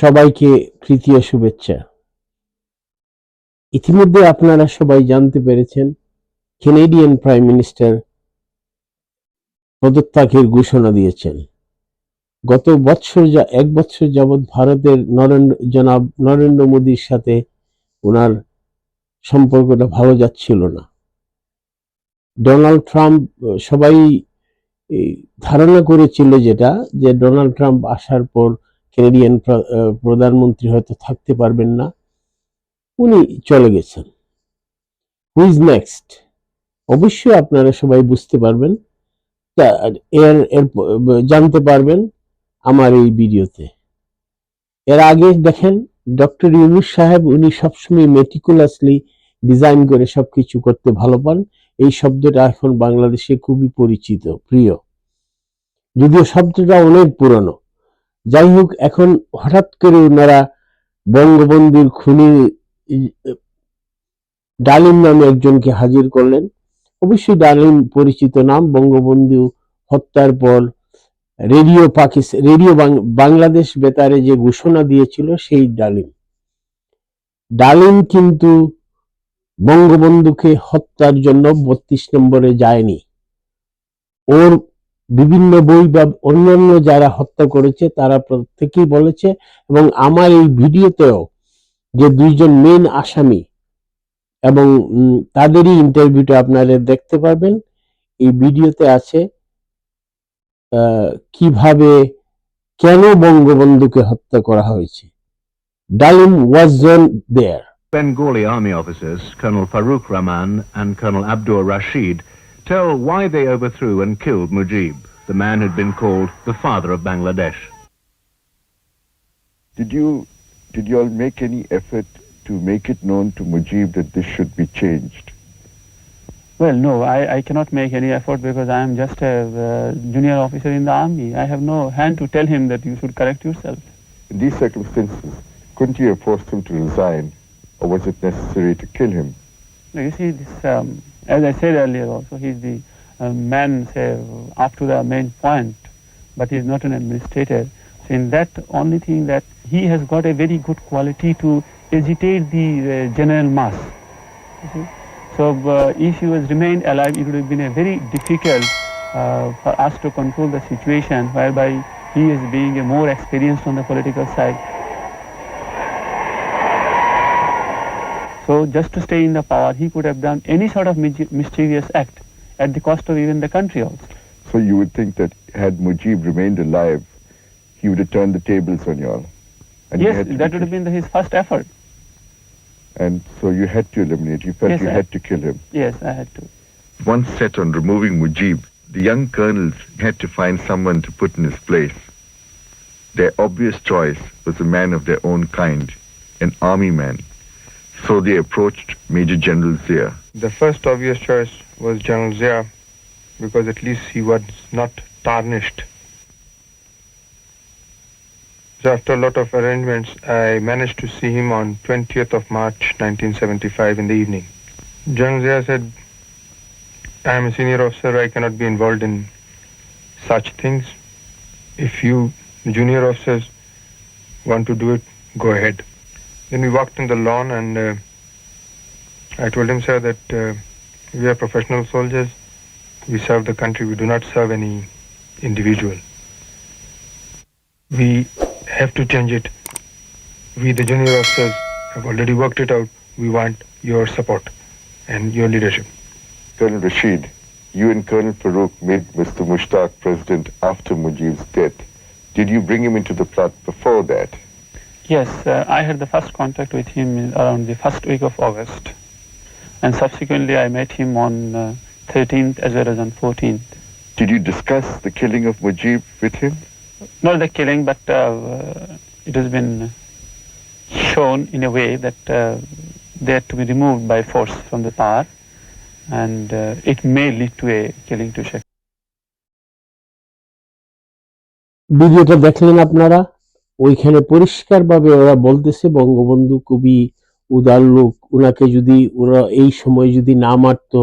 সবাইকে তৃতীয় শুভেচ্ছা। ইতিমধ্যে আপনারা সবাই জানতে পেরেছেন কেনেডিয়ান প্রাইম মিনিস্টার পদত্যাগের ঘোষণা দিয়েছেন। গত বছর যা, এক বছর যাবৎ ভারতের নরেন্দ্র, জনাব নরেন্দ্র মোদীর সাথে ওনার সম্পর্কটা ভালো যাচ্ছিল না। ডোনাল্ড ট্রাম্প, সবাই ধারণা করেছিল যেটা, যে ডোনাল্ড ট্রাম্প আসার পর কেনেডিয়ান প্রধানমন্ত্রী হয়তো থাকতে পারবেন না। উনি চলে গেছেন। হুইজ নেক্সট অবশ্যই আপনারা সবাই বুঝতে পারবেন। এর এর, জানতে পারবেন আমার এই ভিডিওতে। এর আগে দেখেন, ডক্টর ইউনুস সাহেব উনি সবসময় মেটিকুলাসলি ডিজাইন করে সবকিছু করতে ভালো পান। এই শব্দটা এখন বাংলাদেশে খুবই পরিচিত, প্রিয়। যদিও শব্দটা অনেক পুরনো। যাই হোক এখন হঠাৎ করে ওনারা বঙ্গবন্ধুর খুনি ডালিম নামে একজনকে হাজির করলেন। অবশ্যই ডালিম পরিচিত নাম, বঙ্গবন্ধু হত্যার পর রেডিও পাকিস্তান রেডিও বাংলাদেশ বেতারে যে ঘোষণা দিয়েছিল সেই ডালিম। ডালিম কিন্তু বঙ্গবন্ধুকে হত্যার জন্য বত্রিশ নম্বরে যায়নি। ওর বিভিন্ন বই বা অন্যান্য যারা হত্যা করেছে তারা প্রত্যেকেই বলেছে এবং আমার এই ভিডিওতেও যে দুইজন মেন আসামি এবং তাদেরই ইন্টারভিউটা আপনারা দেখতে পারবেন। এই ভিডিওতে আছে কীভাবে কেন বঙ্গবন্ধুকে হত্যা করা হয়েছে। ডালিম ওয়াজ দেয়ার। Bengali army officers, Colonel Farouk Rahman and Colonel Abdur Rashid, tell why they overthrew and killed Mujib, the man who'd been called the father of Bangladesh. Did you did you all make any effort to make it known to Mujib that this should be changed? Well, no, I, I cannot make any effort because I am just a uh, junior officer in the army. I have no hand to tell him that you should correct yourself. In these circumstances, couldn't you have forced him to resign, or was it necessary to kill him? Now, you see, this, um, as I said earlier also, he is the uh, man, say, up to the main point, but he is not an administrator. So in that only thing that he has got a very good quality to agitate the uh, general mass. So uh, if he was remained alive, it would have been a very difficult uh, for us to control the situation whereby he is being a more experienced on the political side. So just to stay in the power, he could have done any sort of mis- mischievous act at the cost of even the country also. So you would think that had Mujib remained alive, he would have turned the tables on you all. And yes, that would have been the, his first effort. And so you had to eliminate. You felt Yes, you I- had to kill him. Yes, I had to. Once set on removing Mujib, the young colonels had to find someone to put in his place. Their obvious choice was a man of their own kind, an army man. So they approached Major General Zia. The first obvious choice was General Zia because at least he was not tarnished. So after a lot of arrangements, I managed to see him on 20th of March 1975 in the evening. General Zia said, I am a senior officer, I cannot be involved in such things. If you, junior officers, want to do it, go ahead. Then we walked in the lawn and uh, I told him, sir, that uh, we are professional soldiers. We serve the country. We do not serve any individual. We have to change it. We, the junior officers, have already worked it out. We want your support and your leadership. Colonel Rashid, you and Colonel Farouk made Mr. Mushtaq president after Mujib's death. Did you bring him into the plot before that? Yes, uh, I had the first contact with him in around the first week of August. And subsequently I met him on uh, 13th as well as on 14th. Did you discuss the killing of Mujib with him? Not the killing, but uh, uh, it has been shown in a way that uh, they are to be removed by force from the power and uh, it may lead to a killing to Sheikh. ভিডিওটা দেখলেন আপনারা ওইখানে পরিষ্কারভাবে ওরা বলতেছে, বঙ্গবন্ধু কবি উদার লোক। উনাকে যদি ওরা এই সময় যদি না মারতো,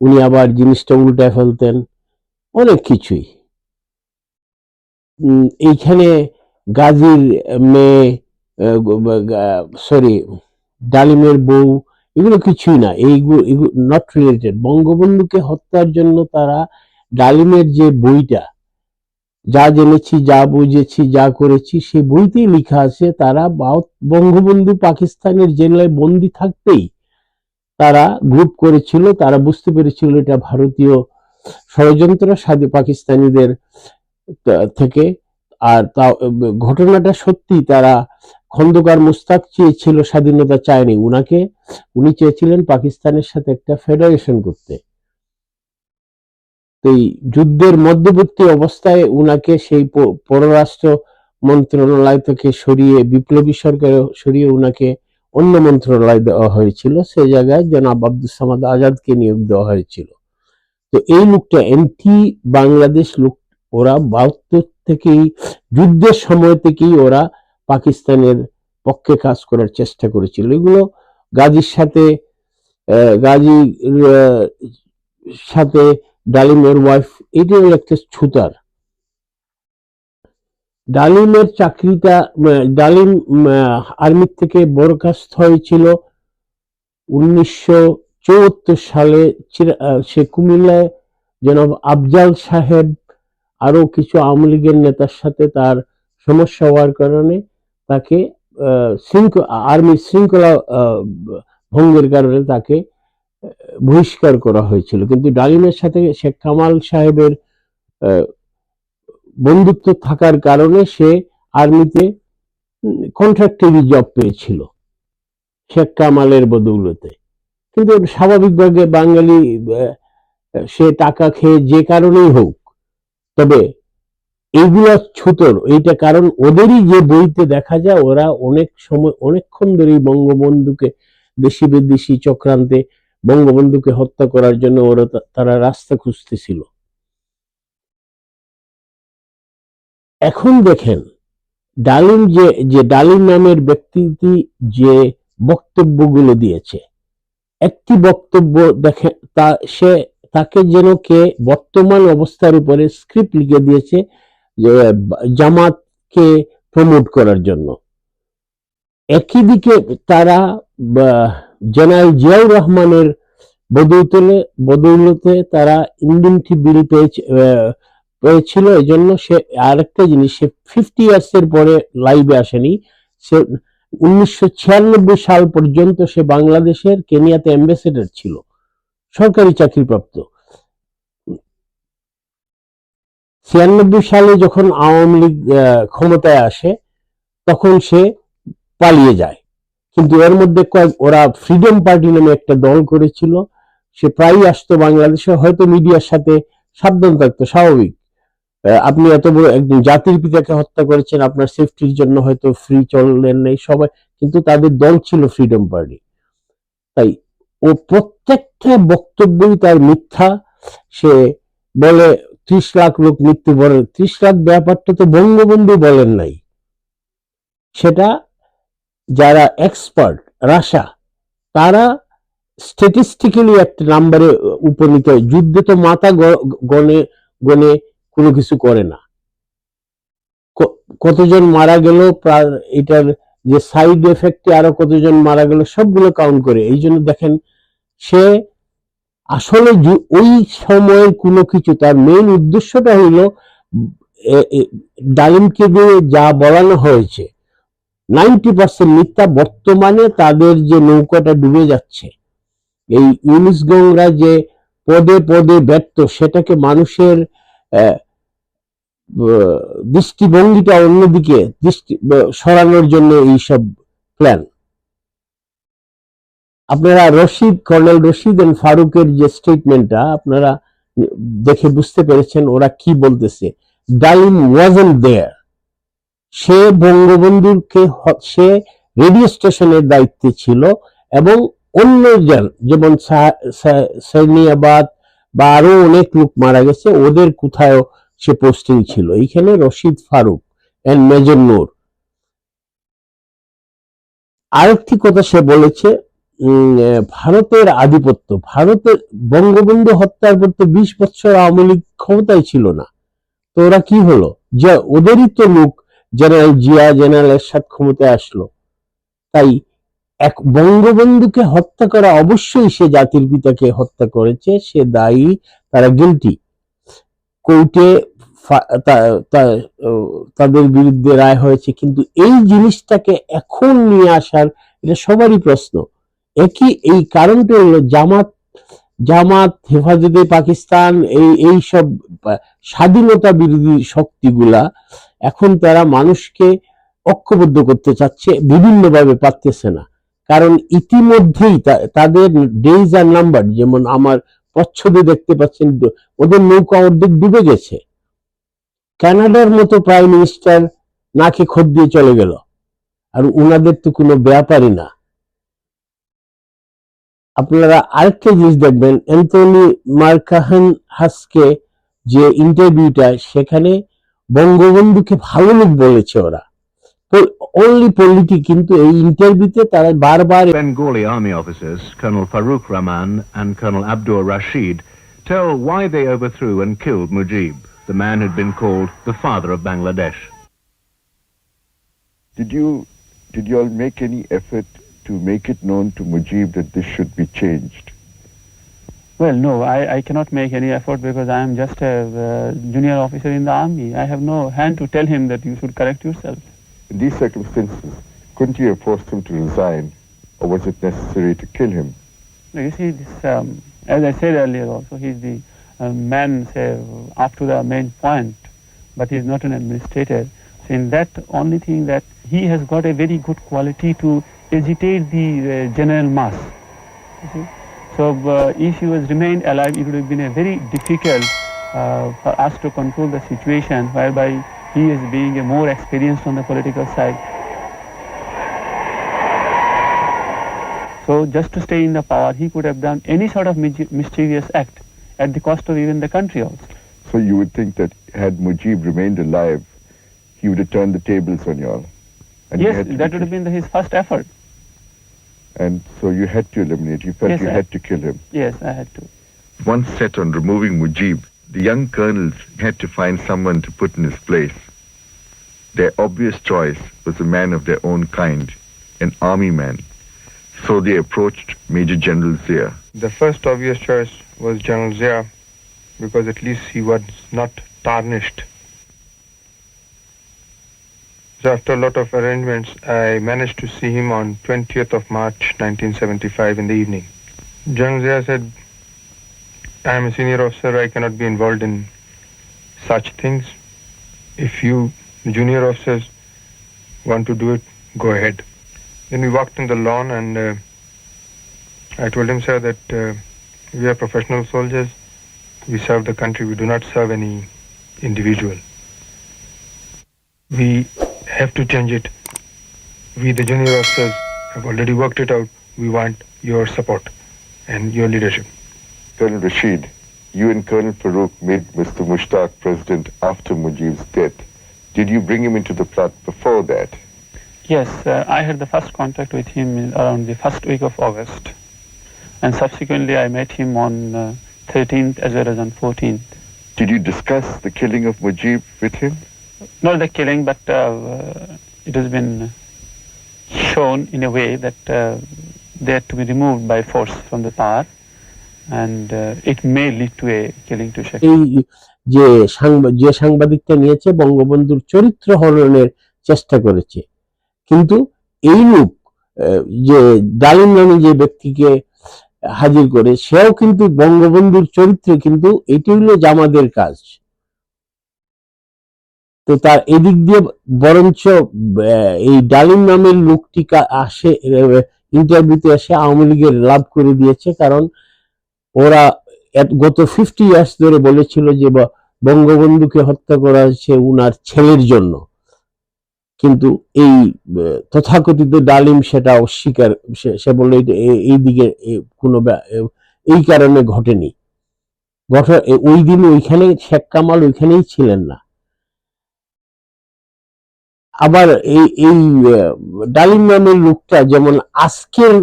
উনি আবার জিনিসটা উল্টায় ফেলতেন। অনেক কিছুই। এইখানে গাজীর মেয়ে সরি ডালিমের বউ, এগুলো কিছুই না। এইগুলো নট রিলেটেড বঙ্গবন্ধুকে হত্যার জন্য তারা ডালিমের যে বইটা যা জেনেছি, যা বুঝেছি, যা করেছি সেই বইতেই লেখা আছে, তারা বঙ্গবন্ধু পাকিস্তানের জেলায় বন্দি থাকতেই তারা গ্রুপ করেছিল, তারা বুঝতে পেরেছিল এটা ভারতীয় ষড়যন্ত্র সাধু পাকিস্তানিদের থেকে। আর তা ঘটনাটা সত্যি তারা খন্দকার মুস্তাক চেয়েছিল স্বাধীনতা চায়নি। উনাকে, উনি চেয়েছিলেন পাকিস্তানের সাথে একটা ফেডারেশন করতে। এই যুদ্ধের মধ্যবর্তী অবস্থায় উনাকে সেই পররাষ্ট্র মন্ত্রণালয় থেকে সরিয়ে, বিপ্লবী সরকার সরিয়ে উনাকে অন্য মন্ত্রণালয় দেওয়া হয়েছিল। সে জায়গায় জনাব আব্দুল সামাদ আজাদকে নিয়োগ দেওয়া হয়েছিল। তো এই লোকটা এন্টি বাংলাদেশ লোক, ওরা বাহাত্তর থেকেই, যুদ্ধের সময় থেকেই ওরা পাকিস্তানের পক্ষে কাজ করার চেষ্টা করেছিল। এগুলো গাজীর সাথে গাজীর সাথে ডালিমের ওয়াইফ এটা হলো একটা ছুতার। ডালিমের চাকরিটা ডালিম আর্মি থেকে বরখাস্ত হয়েছিল উনিশশো চুয়াত্তর সালে সে কুমিল্লায়। জনাব আফজাল সাহেব আরও কিছু আওয়ামী লীগের নেতার সাথে তার সমস্যা হওয়ার কারণে তাকে শৃঙ্খ, আর্মির শৃঙ্খলা ভঙ্গের কারণে তাকে বহিষ্কার করা হয়েছিল। কিন্তু ডালিমের সাথে শেখ কামাল সাহেবের বন্ধুত্ব থাকার কারণে সে আর্মিতে কন্ট্রাক্টরি জব পেয়েছিল শেখ কামালের বদৌলতে। কিন্তু স্বাভাবিকভাবে বাঙালি সে টাকা খেয়ে যে কারণেই হোক, তবে এইগুলা ছুতর, এইটা কারণ ওদেরই যে বইতে দেখা যায়, ওরা অনেক সময়, অনেকক্ষণ ধরেই বঙ্গবন্ধুকে দেশি বিদেশি চক্রান্তে বঙ্গবন্ধুকে হত্যা করার জন্য ওরা তারা রাস্তা খুঁজতেছিল। এখন দেখেন, ডালিম যে যে ডালিম নামের ব্যক্তিটি যে বক্তব্যগুলো দিয়েছে, একটি বক্তব্য দেখে, তা সে, তাকে যেন কে বর্তমান অবস্থার উপরে স্ক্রিপ্ট লিখে দিয়েছে যে, জামাতকে প্রমোট করার জন্য। একই দিকে তারা জেনারেল জিয়াউর রহমানের বদৌতলে বদৌলতে তারা ইন্ডিমটি বিল পেয়েছে পেয়েছিল। এই জন্য সে আরেকটা জিনিস, সে ফিফটি ইয়ার্স এর পরে লাইভে আসেনি। সে উনিশশো ছিয়ানব্বই সাল পর্যন্ত সে বাংলাদেশের কেনিয়াতে অ্যাম্বাসেডর ছিল। সরকারি চাকরিপ্রাপ্ত। ছিয়ানব্বই সালে যখন আওয়ামী লীগ ক্ষমতায় আসে, তখন সে পালিয়ে যায়। কিন্তু এর মধ্যে ওরা ফ্রিডম পার্টি নামে একটা দল করেছিল। সে প্রায়ই আসতো বাংলাদেশে, হয়তো মিডিয়ার সাথে সাবধান থাকতো, স্বাভাবিক। আপনি এত বড় একজন জাতির পিতাকে হত্যা করেছেন, আপনার সেফটির জন্য হয়তো ফ্রি চললেন নেই সবাই, কিন্তু তাদের দল ছিল ফ্রিডম পার্টি তাই ও প্রত্যেকটা বক্তব্যই তার মিথ্যা। সে বলে, ত্রিশ লাখ লোক মৃত্যুবরণ, ত্রিশ লাখ ব্যাপারটা তো বঙ্গবন্ধু বলেন নাই। সেটা যারা এক্সপার্ট রাশা, তারা স্ট্যাটিস্টিক্যালি একটা নাম্বারে উপনীত হয়, যুদ্ধে তো মাথা গণে গণে কোনো কিছু করে না। কতজন মারা গেল এটার যে সাইড এফেক্টে আরও কতজন মারা গেল, সবগুলো কাউন্ট করে। এই জন্য দেখেন, সে আসলে ওই সময়ের কোনো কিছু, তার মেইন উদ্দেশ্যটা হইল ডালিমকে দিয়ে যা বলানো হয়েছে নাইনটি পার্সেন্ট মিথ্যা বর্তমানে তাদের যে নৌকাটা ডুবে যাচ্ছে। এই ইউনিস গংরা যে পদে পদে ব্যর্থ, সেটাকে মানুষের দৃষ্টিভঙ্গিটা অন্যদিকে দৃষ্টি সরানোর জন্য এইসব প্ল্যান আপনারা রশিদ, কর্নেল রশিদ এন্ড ফারুকের যে স্টেটমেন্টটা আপনারা দেখে বুঝতে পেরেছেন ওরা কি বলতেছে। ডালিম ওয়াজেন্ট দেয়ার সে বঙ্গবন্ধুকে সে রেডিও স্টেশনের দায়িত্বে ছিল এবং অন্য যেমন সাইনিয়াবাদ বা আরও অনেক লোক মারা গেছে, ওদের কোথাও সে পোস্টিং ছিল। এইখানে রশিদ ফারুক এন্ড মেজর নূর। আরেকটি কথা সে বলেছে ভারতের আধিপত্য, ভারতের বঙ্গবন্ধু হত্যার পর তো বিশ বছর আওয়ামী লীগ ক্ষমতায় ছিল না। তো ওরা কি হলো? যে ওদেরই তো লোক জেনারেল জিয়া জেনারেল এরশাদ ক্ষমতায় আসলো। তাই এক বঙ্গবন্ধুকে হত্যা করা অবশ্যই সে জাতির পিতাকে হত্যা করেছে, সে দায়ী, তারা গিলটি কোর্টে তাদের বিরুদ্ধে রায় হয়েছে, কিন্তু এই জিনিসটাকে এখন নিয়ে আসার এটা সবারই প্রশ্ন। একই এই কারণটা হলো জামাত জামাত, হেফাজতে পাকিস্তান, এই এই সব স্বাধীনতা বিরোধী শক্তিগুলা এখন তারা মানুষকে ঐক্যবদ্ধ করতে চাচ্ছে, বিভিন্নভাবে পারতেছে না। কারণ ইতিমধ্যেই তাদের ডেজ আর নাম্বার যেমন আমার প্রচ্ছদে দেখতে পাচ্ছেন ওদের নৌকা অর্ধেক ডুবে গেছে। কানাডার মতো প্রাইম মিনিস্টার নাকে খোদ দিয়ে চলে গেল। আর উনাদের তো কোনো ব্যাপারই না। আপনারা আরেকটা জিনিস দেখবেন, অ্যান্থনি মার্কাহান হাসকে যে ইন্টারভিউটা সেখানে বঙ্গবন্ধুকে ভালো লোক বলেছে ওরা অনলি পলিটি কিন্তু এই ইন্টারভিউতে তারা বারবার Bengali army officers, Colonel Farooq Rahman and Colonel Abdur Rashid, tell why they overthrew and killed Mujib, the man who'd been called the father of Bangladesh. Did you did you all make any effort to make it known to Mujib that this should be changed? Well, no, I, I cannot make any effort because I am just a uh, junior officer in the army. I have no hand to tell him that you should correct yourself. In these circumstances, couldn't you have forced him to resign, or was it necessary to kill him? No, You see, this, um, as I said earlier also, he's the uh, man, say, up to the main point, but he's not an administrator. So in that only thing that he has got a very good quality to agitate the uh, general mass. You see? So uh, if he was remained alive, it would have been a very difficult uh, for us to control the situation whereby he is being a more experienced on the political side. So just to stay in the power, he could have done any sort of mis- mischievous act at the cost of even the country also. So you would think that had Mujib remained alive, he would have turned the tables on you all. And yes, that would have been the, his first effort. And so you had to eliminate. You felt Yes, you I- had to kill him. Yes, I had to. Once set on removing Mujib, the young colonels had to find someone to put in his place. Their obvious choice was a man of their own kind, an army man. So they approached Major General Zia. The first obvious choice was General Zia because at least he was not tarnished. So after a lot of arrangements, I managed to see him on 20th of March 1975 in the evening. General Zia said, I am a senior officer, I cannot be involved in such things. If you junior officers want to do it, go ahead. Then we walked in the lawn and uh, I told him, sir, that uh, we are professional soldiers. We serve the country. We do not serve any individual. We have to change it. We, the junior officers, have already worked it out. We want your support and your leadership. Colonel Rashid, you and Colonel Farouk made Mr. Mushtaq president after Mujib's death. Did you bring him into the plot before that? Yes, uh, I had the first contact with him in around the first week of August. And subsequently I met him on uh, 13th as well as on 14th. Did you discuss the killing of Mujib with him? Not the killing, but uh, uh, it has been shown in a way that uh, they had to be removed by force from the power. And uh, it may lead to a killing to Sheikh. যে যে সাংবাদিকটা নিয়েছে বঙ্গবন্ধুর চরিত্র হরণের চেষ্টা করেছে কিন্তু এই লোক যে ডালিম নামে যে ব্যক্তিকে হাজির করে সেও কিন্তু বঙ্গবন্ধুর চরিত্রে কিন্তু এটি হলো জামাদের কাজ তো তার এদিক দিয়ে বরঞ্চ এই ডালিম নামের লোকটি আসে ইন্টারভিউতে এসে আওয়ামী লীগের লাভ করে দিয়েছে কারণ ওরা গত ফিফটি ইয়ার্স ধরে বলেছিল যে বঙ্গবন্ধুকে হত্যা করা হয়েছে উনার ছেলের জন্য। কিন্তু এই তথাকথিত ডালিম সেটা অস্বীকার, সে- বলল এই দিকে কোনো এই কারণে ঘটেনি। ঘট, এ- ওই দিন ওইখানে শেখ কামাল ওইখানেই ছিলেন না। আবার এই এই ডালিম নামের লোকটা যেমন আজকের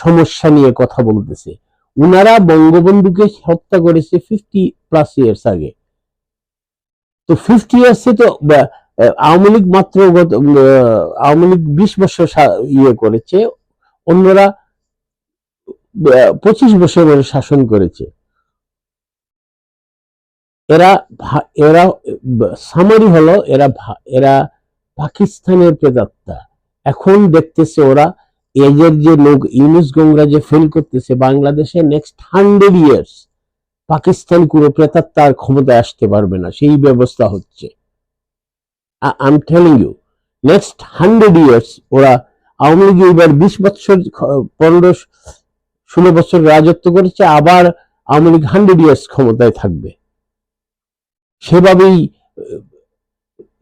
সমস্যা নিয়ে কথা বলতেছে, উনারা বঙ্গবন্ধুকে হত্যা করেছে ফিফটি প্লাস ইয়ার্স আগে। তো ফিফটি ইয়ার্সে তো আওয়ামী লীগ মাত্র আওয়ামী লীগ বিশ বছর ইয়ে করেছে, অন্যরা পঁচিশ বছর শাসন করেছে। এরা এরা সামারি হলো, এরা এরা পাকিস্তানের প্রেতাত্মা এখন দেখতেছে ওরা এজের যে লোক ইউনুস গঙ্গরা যে ফেল করতেছে বাংলাদেশে নেক্সট হান্ড্রেড ইয়ার্স পাকিস্তান কোনো প্রেতাত্মার ক্ষমতায় আসতে পারবে না, সেই ব্যবস্থা হচ্ছে। I telling you next hundred years ওরা আওয়ামী লীগ এবার বিশ বছর, পনেরো, ষোলো বছর রাজত্ব করেছে, আবার আওয়ামী লীগ হান্ড্রেড ইয়ার্স ক্ষমতায় থাকবে। সেভাবেই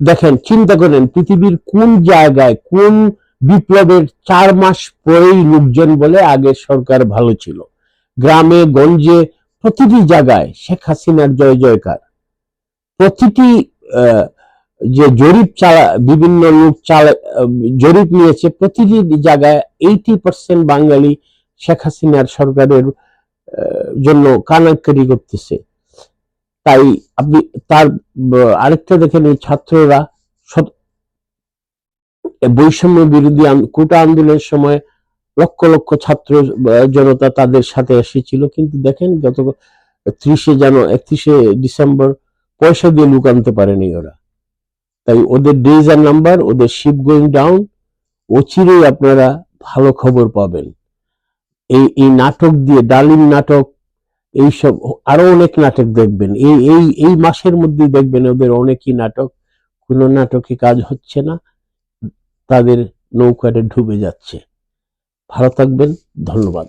দেখেন, চিন্তা করেন, পৃথিবীর কোন জায়গায়, কোন বিপ্লবের চার মাস পরেই লোকজন বলে আগে সরকার ভালো ছিল। গ্রামে, গঞ্জে, প্রতিটি জায়গায় শেখ হাসিনার জয় জয়কার। প্রতিটি যে জরিপ চালা, বিভিন্ন লোক চালা, জরিপ নিয়েছে, প্রতিটি জায়গায় এইটি পার্সেন্ট বাঙালি শেখ হাসিনার সরকারের জন্য কানাকারি করতেছে। তাই আপনি তার আরেকটা দেখেন এই ছাত্ররা বৈষম্য বিরোধী কোটা আন্দোলনের সময় লক্ষ লক্ষ ছাত্র জনতা তাদের সাথে এসেছিল। কিন্তু দেখেন গত ত্রিশে জানো একত্রিশে ডিসেম্বর পয়সা দিয়ে লুক আনতে পারেনি ওরা। তাই ওদের ডেজ আর নাম্বার ওদের শিপ গোয়িং ডাউন অচিরেই আপনারা ভালো খবর পাবেন। এই এই নাটক দিয়ে, ডালিম নাটক এইসব আরও অনেক নাটক দেখবেন। এই এই এই মাসের মধ্যে দেখবেন ওদের অনেকই নাটক। কোনো নাটকে কাজ হচ্ছে না। তাদের নৌকাটা ডুবে যাচ্ছে। ভালো থাকবেন। ধন্যবাদ।